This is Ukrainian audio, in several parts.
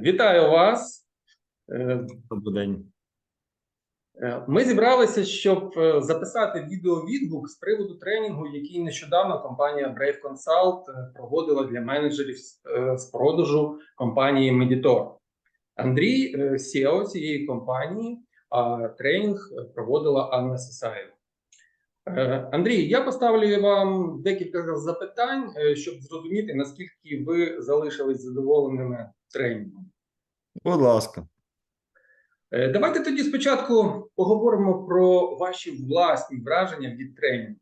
Вітаю вас. Е, Добрий день. е, Ми зібралися, щоб е, записати відеовідгук з приводу тренінгу, який нещодавно компанія Brave Consult проводила для менеджерів з- продажу компанії Meditor. Андрій CEO цієї компанії, а тренінг проводила Анна Сесаєва. Андрій, я поставлю вам декілька запитань, щоб зрозуміти, наскільки ви залишились задоволеними тренінгом. Будь ласка. Е, Давайте тоді спочатку поговоримо про ваші власні враження від тренінгу.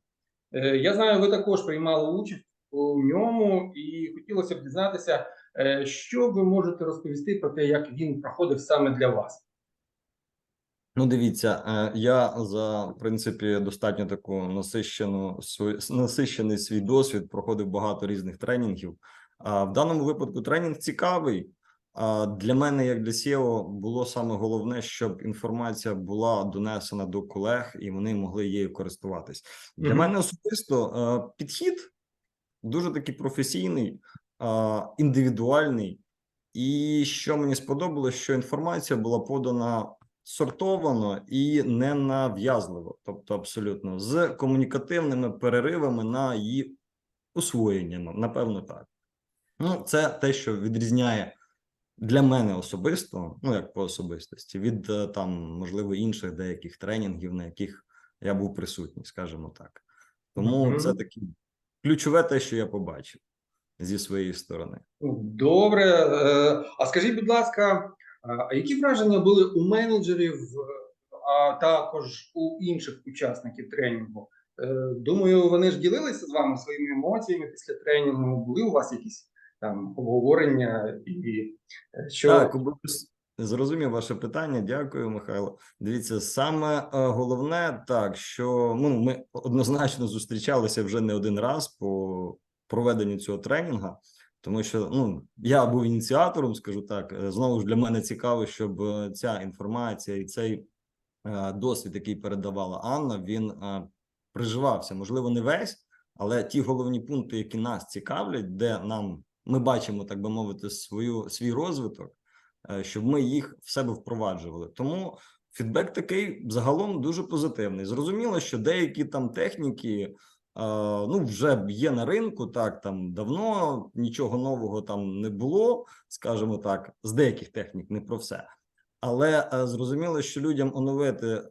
Е, Я знаю, ви також приймали участь у ньому, і хотілося б дізнатися, е, що ви можете розповісти про те, як він проходив саме для вас. Ну, дивіться, я за в принципі достатньо таку насищену насищений свій досвід, проходив багато різних тренінгів. В даному випадку тренінг цікавий. Для мене, як для SEO, було саме головне, щоб інформація була донесена до колег і вони могли її користуватись. Для Мгм. мене особисто е, підхід дуже такий професійний, індивідуальний. І що мені сподобалось, що інформація була подана сортовано і не нав'язливо, тобто абсолютно з комунікативними переривами на її освоєння, ну, напевно, так. Ну, це те, що відрізняє для мене особисто, ну як по особистості, від е, там, можливо, інших деяких тренінгів, на яких я був присутній, скажімо так. Тому Мгм. це таке ключове те, що я побачив зі своєї сторони. Добре. Е, А скажіть, будь ласка, а які враження були у менеджерів, а також у інших учасників тренінгу? Е, Думаю, вони ж ділилися з вами своїми емоціями після тренінгу. Були у вас якісь там обговорення і е, що Так, зрозумів ваше питання. Дякую, Михайло. Дивіться, саме е, головне так, що ну, ми однозначно зустрічалися вже не один раз по проведенню цього тренінгу, тому що ну я був ініціатором, скажу так. Е, Знову ж для мене цікаво, щоб ця інформація і цей досвід, який передавала Анна, він приживався. Можливо, не весь, але ті головні пункти, які нас цікавлять, де нам ми бачимо, так би мовити, свою свій розвиток, е, щоб ми їх в себе впроваджували. Тому фідбек такий загалом дуже позитивний. Зрозуміло, що деякі там техніки. е, Ну, вже є на ринку, так там давно нічого нового там не було, скажімо так, з деяких технік, не про все. Але е, зрозуміло, що людям оновити е,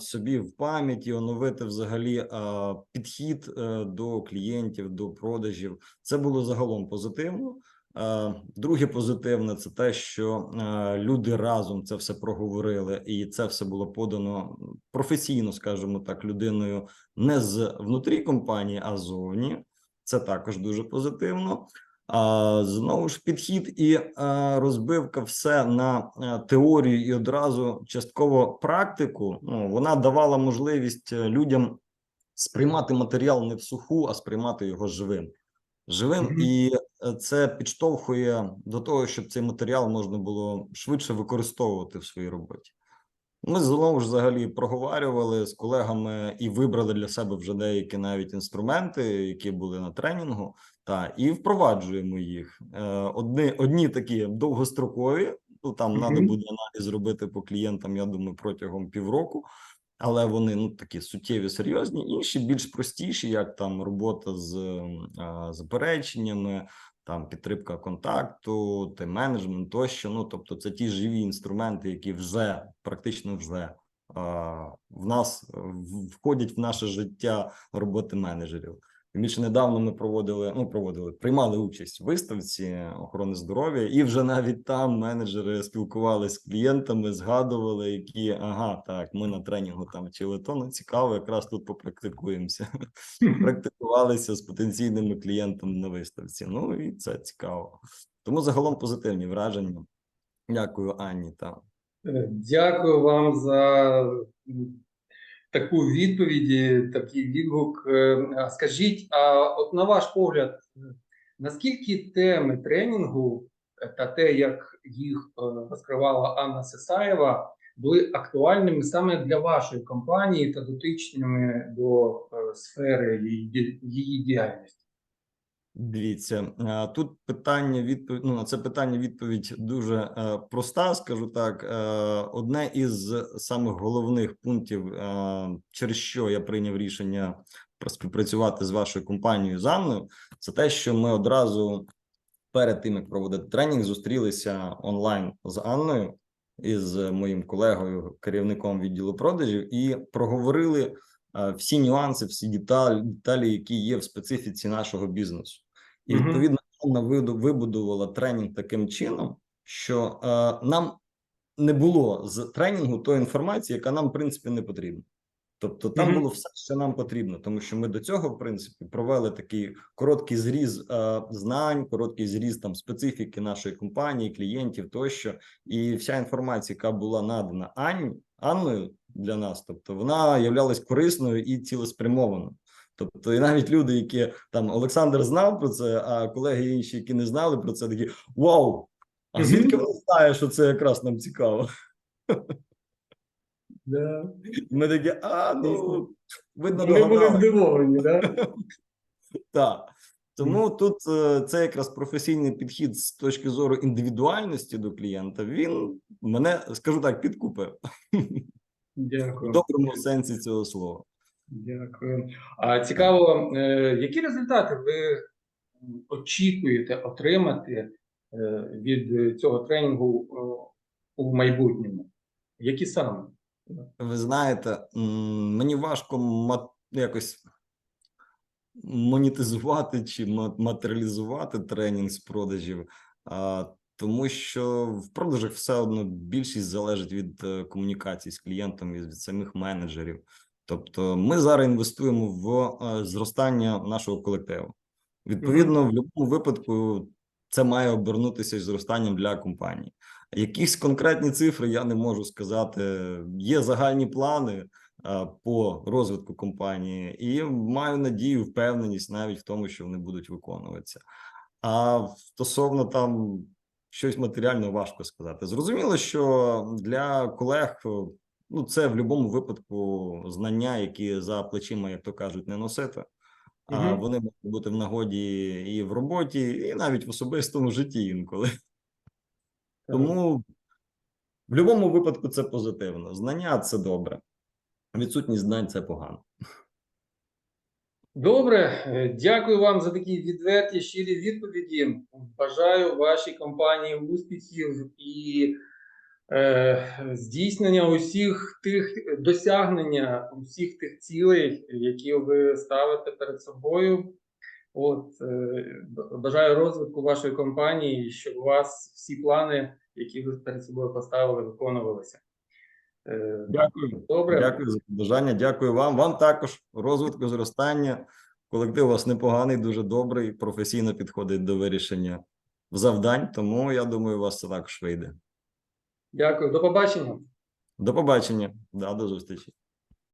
собі в пам'яті, оновити взагалі е, підхід до клієнтів, до продажів, це було загалом позитивно. Друге позитивне це те, що люди разом це все проговорили, і це все було подано професійно, скажімо так, людиною не з внутрі компанії, а ззовні. Це також дуже позитивно. А знову ж підхід і е, розбивка все на е, теорію і одразу частково практику. Ну вона давала можливість е, людям сприймати матеріал не в суху, а сприймати його живим. Живим, і це підштовхує до того, щоб цей матеріал можна було швидше використовувати в своїй роботі. Ми знову ж взагалі проговорювали з колегами і вибрали для себе вже деякі навіть інструменти, які були на тренінгу, та і впроваджуємо їх. Е, Одні, одні такі довгострокові. Ну там треба mm -hmm. буде аналіз зробити по клієнтам, я думаю, протягом півроку. Але вони ну такі суттєві, серйозні. Інші більш простіші, як там робота з запереченнями, там підтримка контакту, тайм-менеджмент тощо. Ну тобто, це ті живі інструменти, які вже практично вже а, в нас входять в наше життя роботи менеджерів. Тим Більше недавно ми проводили, ну проводили, приймали участь в виставці охорони здоров'я, і вже навіть там менеджери спілкувалися з клієнтами, згадували, які ага, так, ми на тренінгу там вчили то, ну цікаво, якраз тут попрактикуємося. Практикувалися з потенційними клієнтами на виставці. Ну і це цікаво. Тому загалом позитивні враження. Дякую, Анні. Та Е, Дякую вам за таку відповідь, такий відгук. Е, Скажіть, а от на ваш погляд, наскільки теми тренінгу та те, як їх е, розкривала Анна Сесаєва, були актуальними саме для вашої компанії та дотичними до е, сфери її діяльності? Дивіться, е, тут питання відповідь. Ну на це питання відповідь дуже е, проста. Скажу так, е, одне із самих головних пунктів, через що я прийняв рішення співпрацювати з вашою компанією з Анною, це те, що ми одразу перед тим як проводити тренінг, зустрілися онлайн з Анною із моїм колегою, керівником відділу продажів, і проговорили всі нюанси, всі деталі, деталі, які є в специфіці нашого бізнесу. І відповідно виду- вибудувала тренінг таким чином, що е, нам не було з тренінгу тої інформації, яка нам в принципі не потрібна. Тобто там Мгм. було все, що нам потрібно, тому що ми до цього, в принципі, провели такий короткий зріз е, знань, короткий зріз там специфіки нашої компанії, клієнтів тощо, і вся інформація, яка була надана Анні Анною для нас, тобто вона являлась корисною і цілеспрямованою. Тобто, і навіть люди, які там Олександр знав про це, а колеги інші, які не знали про це, такі вау! А звідки вона знає, що це якраз нам цікаво? Да. І Ми такі, а ну видно, Вони були здивовані, да? Так. Тому тут е, це якраз професійний підхід з точки зору індивідуальності до клієнта. Він мене, скажу так, підкупив в доброму сенсі цього слова. Дякую. А цікаво, е, які результати ви очікуєте отримати е, від цього тренінгу у майбутньому? Які саме? Ви знаєте, мені важко якось монетизувати чи ма- матеріалізувати тренінг з продажів, тому що в продажах все одно більшість залежить від е, комунікації з клієнтом і від самих менеджерів. Тобто, ми зараз інвестуємо в е, зростання нашого колективу. Відповідно, в будь-якому випадку це має обернутися зростанням для компанії. Якісь конкретні цифри я не можу сказати. Є загальні плани а, по розвитку компанії, і маю надію, впевненість навіть в тому, що вони будуть виконуватися. А стосовно там щось матеріально важко сказати. Зрозуміло, що для колег ну це в будь-якому випадку знання, які за плечима, як то кажуть, не носити. А Мгм. вони можуть бути в нагоді і в роботі, і навіть в особистому житті інколи. Тому в будь-якому випадку це позитивно. Знання це добре. Відсутність знань це погано. Добре, е, дякую вам за такі відверті, щирі відповіді. Бажаю вашій компанії успіхів і здійснення усіх тих досягнення усіх тих цілей, які ви ставите перед собою. От е, бажаю розвитку вашої компанії, щоб у вас всі плани, які ви перед собою поставили, виконувалися. Е, Дякую. Добре. Дякую за бажання. Дякую вам. Вам також розвитку, зростання. Колектив у вас непоганий, дуже добрий, професійно підходить до вирішення завдань. Тому я думаю, у вас це також вийде. Дякую, до побачення. До побачення. Да, до зустрічі.